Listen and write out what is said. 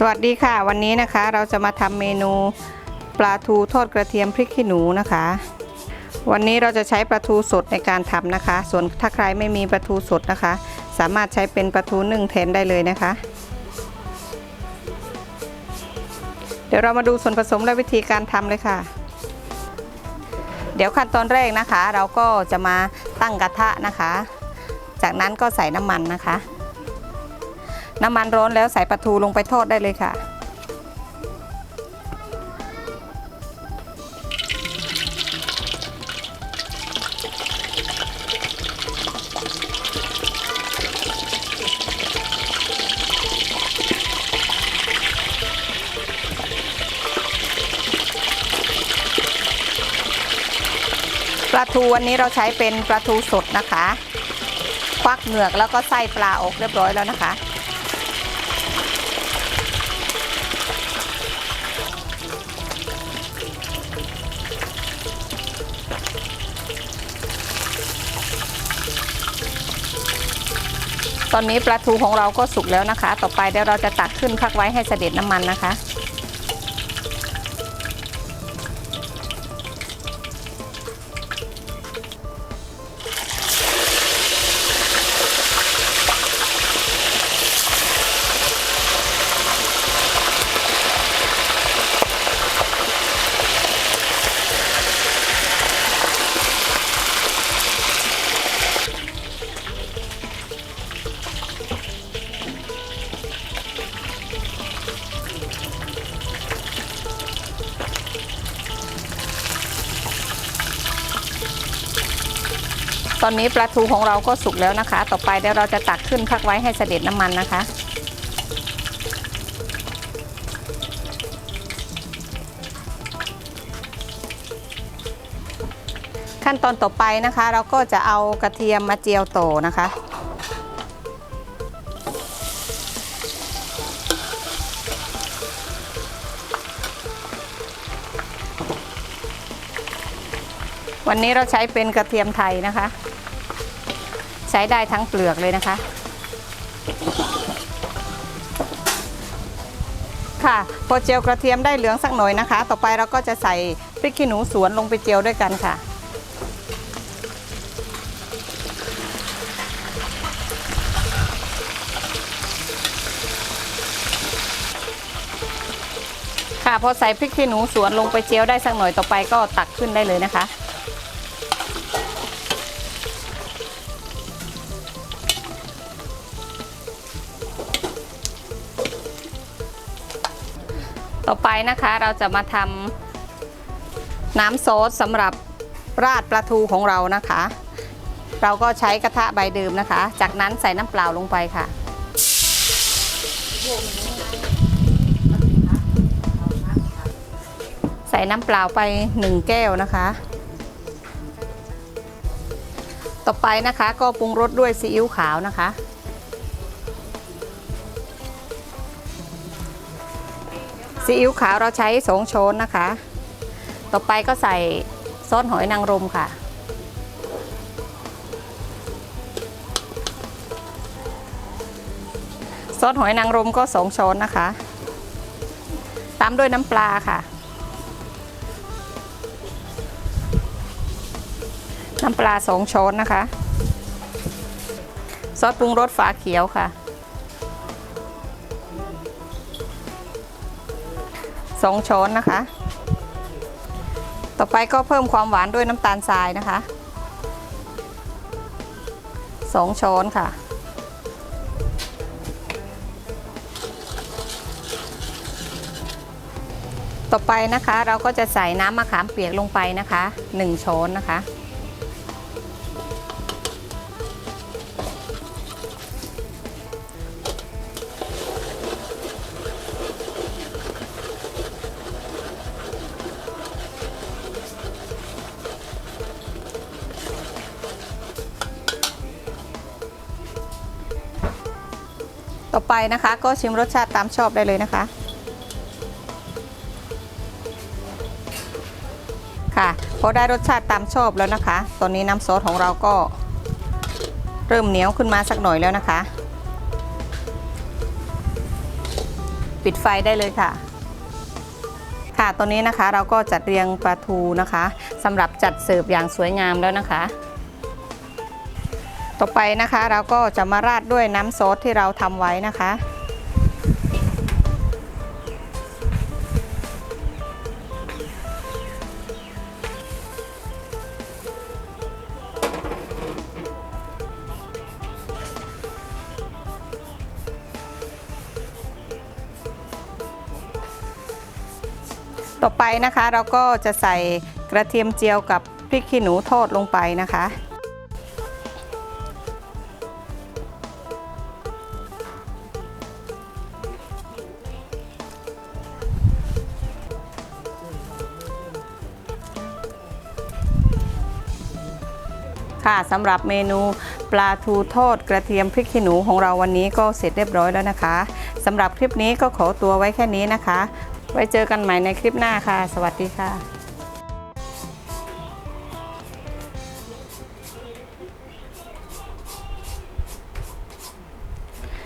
สวัสดีค่ะ วันนี้นะคะเราจะมาทำเมนูปลาทูทอดกระเทียมพริกขี้หนูนะคะ วันนี้เราจะใช้ปลาทูสดในการทำนะคะ ส่วนถ้าใครไม่มีปลาทูสดนะคะ สามารถใช้เป็นปลาทูนึ่งแทนได้เลยนะคะ เดี๋ยวเรามาดูส่วนผสมและวิธีการทำเลยค่ะ เดี๋ยวขั้นตอนแรกนะคะ เราก็จะมาตั้งกระทะนะคะ จากนั้นก็ใส่น้ำมันนะคะ น้ำมันร้อนแล้วใส่ปลาทูลงไปทอดได้เลยค่ะ ปลาทูวันนี้เราใช้เป็นปลาทูสดนะคะ ควักเหงือกแล้วก็ไส้ปลาออกเรียบร้อยแล้วนะคะ ตอนนี้ปลาทูของเราก็สุกแล้วนะคะ ต่อไปเดี๋ยวเราจะตักขึ้นพักไว้ให้เสด็จน้ำมันนะคะ ตอนนี้ปลาทูของเราก็สุกแล้วนะคะ ต่อไปเดี๋ยวเราจะตักขึ้นพักไว้ให้เสด็จน้ำมันนะคะ ขั้นตอนต่อไปนะคะ เราก็จะเอากระเทียมมาเจียวโตนะคะ วันนี้เราใช้เป็นกระเทียมไทยนะคะ ใช้ได้ทั้งเปลือกเลยนะคะ ค่ะ พอเจียวกระเทียมได้เหลืองสักหน่อยนะคะ ต่อไปเราก็จะใส่พริกขี้หนูสวนลงไปเจียวด้วยกันค่ะค่ะพอใส่พริกขี้หนูสวนลงไปเจียวได้สักหน่อยต่อไปก็ตักขึ้นได้เลยนะคะ ต่อไปนะคะเราจะมาทำน้ำซอสสำหรับราดปลาทูของเรานะคะ เราก็ใช้กระทะใบเดิมนะคะ จากนั้นใส่น้ำเปล่าลงไปค่ะ ใส่น้ำเปล่าไป 1 แก้วนะคะ ต่อไปนะคะก็ปรุงรสด้วยซีอิ๊วขาวนะคะ ซีอิ๊วขาวเราใช้สองช้อนนะคะ ต่อไปก็ใส่ซอสหอยนางรมค่ะ ซอสหอยนางรมก็สองช้อนนะคะ ตามด้วยน้ำปลาค่ะ น้ำปลาสองช้อนนะคะ ซอสปรุงรสฝาเขียวค่ะ สองช้อนนะคะ ต่อไปก็เพิ่มความหวานด้วยน้ำตาลทรายนะคะสองช้อนค่ะ ต่อไปนะคะเราก็จะใส่น้ำมะขามเปียกลงไปนะคะหนึ่งช้อนนะคะ ต่อไปนะคะ ก็ชิมรสชาติตามชอบได้เลยนะคะ ค่ะพอได้รสชาติตามชอบแล้วนะคะ ตอนนี้น้ำซอสของเราก็เริ่มเหนียวขึ้นมาสักหน่อยแล้วนะคะ ปิดไฟได้เลยค่ะ ค่ะตัวนี้นะคะเราก็จัดเรียงปลาทูนะคะสำหรับจัดเสิร์ฟอย่างสวยงามแล้วนะคะ ต่อไปนะคะเราก็จะมาราดด้วยน้ำซอสที่เราทำไว้นะคะ ต่อไปนะคะเราก็จะใส่กระเทียมเจียวกับพริกขี้หนูทอดลงไปนะคะ ค่ะสำหรับเมนูปลาทูทอดกระเทียมพริกขี้หนูของเราวันนี้ก็เสร็จเรียบร้อยแล้วนะคะสำหรับคลิปนี้ก็ขอตัวไว้แค่นี้นะคะ ไว้เจอกันใหม่ในคลิปหน้าค่ะ สวัสดีค่ะ